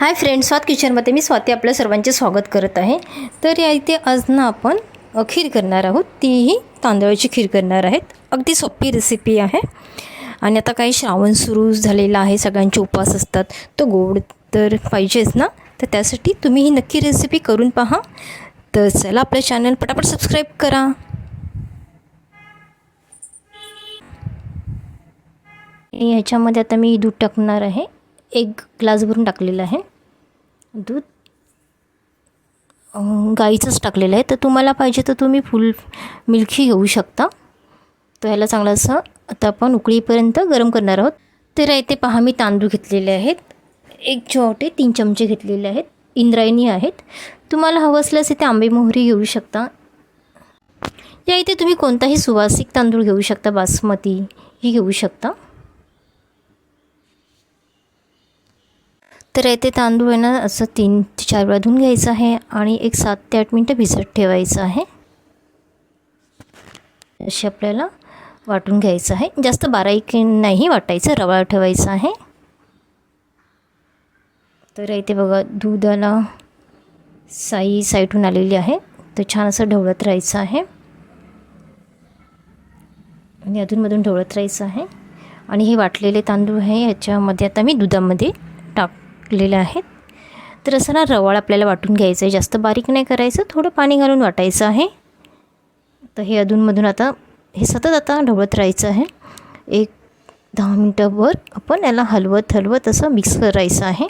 Hi friend स्वात किचनमध्ये मी स्वाती आपल्या सर्वांचे स्वागत करत आहे. तर या इथे आज ना आपण खीर करणार आहोत. तीही तांदळाची खीर करणार आहेत. अगदी सोपी रेसिपी आहे. आणि आता काही श्रावण सुरू झालेला आहे. सगळ्यांचे उपवास असतात. तो गोड तर पाहिजेच ना? तर त्यासाठी तुम्ही ही नक्की रेसिपी करून पहा. तर चला आपलं चॅनल पटापट सबस्क्राईब करा. ह्याच्यामध्ये आता मी दूध टाकणार आहे. एक ग्लास भरून टाकलेलं आहे. दूध. गाईचंच टाकलेलं आहे. तर तुम्हाला पाहिजे तर तुम्ही फुल मिल्की घेऊ शकता. तर ह्याला चांगलं असं आता आपण उकळीपर्यंत गरम करणार आहोत. तर इथे पहा मी तांदूळ घेतलेले आहेत. एक छोटे तीन चमचे घेतलेले आहेत. इंद्रायणी आहेत. तुम्हाला हवं असल्यास इथे आंबे मोहरी घेऊ शकता. या इथे तुम्ही कोणताही सुवासिक तांदूळ घेऊ शकता. बासमती ही घेऊ शकता. तर येथे तांदूळ आहे ना असं तीन ते चार वेळा धुवून घ्यायचं आहे आणि एक सात ते आठ मिनटं भिजत ठेवायचं आहे. असे आपल्याला वाटून घ्यायचं आहे. जास्त बारीक नाही वाटायचं रवाळ ठेवायचा आहे. तर इथे बघा दुधाला साई साईटून आलेली आहे. तर छान असं ढवळत राहायचं आहे. आणि अधूनमधून ढवळत राहायचं आहे. आणि हे वाटलेले तांदूळ आहे याच्यामध्ये आता मी दुधामध्ये टाकलेले आहेत. तर असं ना रवाळ आपल्याला वाटून घ्यायचं आहे. जास्त बारीक नाही करायचं थोडं पाणी घालून वाटायचं आहे. तर हे अधूनमधून आता हे सतत आता ढवळत राहायचं आहे. एक दहा मिनटंभर आपण याला हलवत हलवत असं मिक्स करायचं आहे.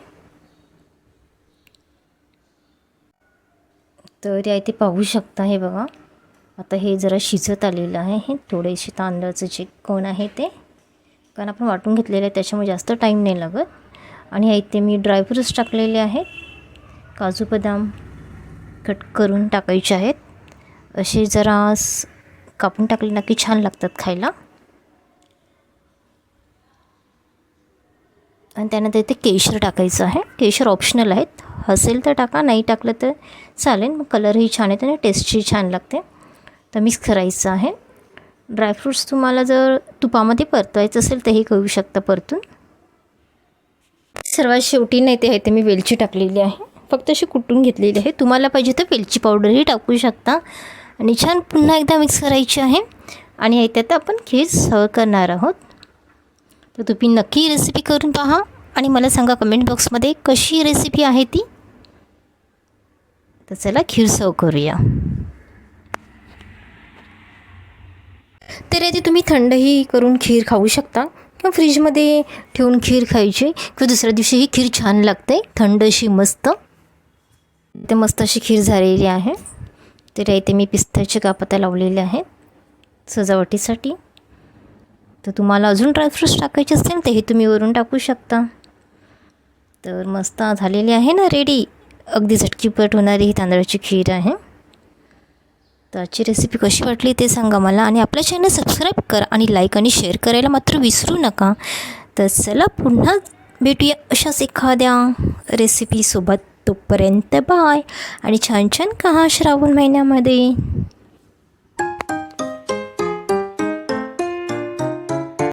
तर या इथे पाहू शकता हे बघा. आता हे जरा शिजत आलेलं आहे. हे थोडेसे तांदळाचं जे कोण आहे ते. कारण आपण वाटून घेतलेलं आहे त्याच्यामुळे जास्त टाईम नाही लागत. आणि इथे मी ड्रायफ्रूट्स टाकलेले आहेत. काजू बदाम कट करून टाकायचे आहेत. असे जरा कापून टाकले ना की छान लागतात खायला. आणि त्यानंतर इथे केशर टाकायचं आहे. केशर ऑप्शनल आहेत. असेल तर टाका नाही टाकलं तर चालेल. मग कलरही छान येतो आणि टेस्टही छान लागते. तर मिक्स करायचं आहे. ड्रायफ्रूट्स तुम्हाला जर तुपामध्ये परतवायचं असेल तेही करू शकता परतून. सर्वात शेवटी नाही ते आहे ते मी वेलची टाकलेली आहे. फक्त अशी कुटून घेतलेली आहे. तुम्हाला पाहिजे तर वेलची पावडरही टाकू शकता. आणि छान पुन्हा एकदा मिक्स करायची आहे. आणि त्यात आपण खीर सर्व करणार आहोत. तर तुम्ही नक्की रेसिपी करून पहा. आणि मला सांगा कमेंट बॉक्समध्ये कशी रेसिपी आहे ती. तर चला खीर सर्व करूया. तर याची तुम्ही थंडही करून खीर खाऊ शकता. किंवा फ्रीजमध्ये ठेवून खीर खायची. किंवा दुसऱ्या दिवशी ही खीर छान लागते. थंड अशी मस्त. ते मस्त अशी खीर झालेली आहे. तर इथे मी पिस्त्याचे कापात्या लावलेले आहेत. सजावटीसाठी. तर तुम्हाला अजून ड्रायफ्रूट्स टाकायचे असतील तेही तुम्ही वरून टाकू शकता. तर मस्त झालेली आहे ना रेडी अगदी झटकीपट होणारी ही तांदळाची खीर आहे. तर आजची रेसिपी कशी वाटली ते सांगा मला आणि आपल्या चॅनल सबस्क्राईब करा आणि लाईक आणि शेअर करायला मात्र विसरू नका. तर चला पुन्हा भेटूया अशाच एखाद्या रेसिपीसोबत तोपर्यंत बाय आणि छान छान कहा श्रावण महिन्यामध्ये.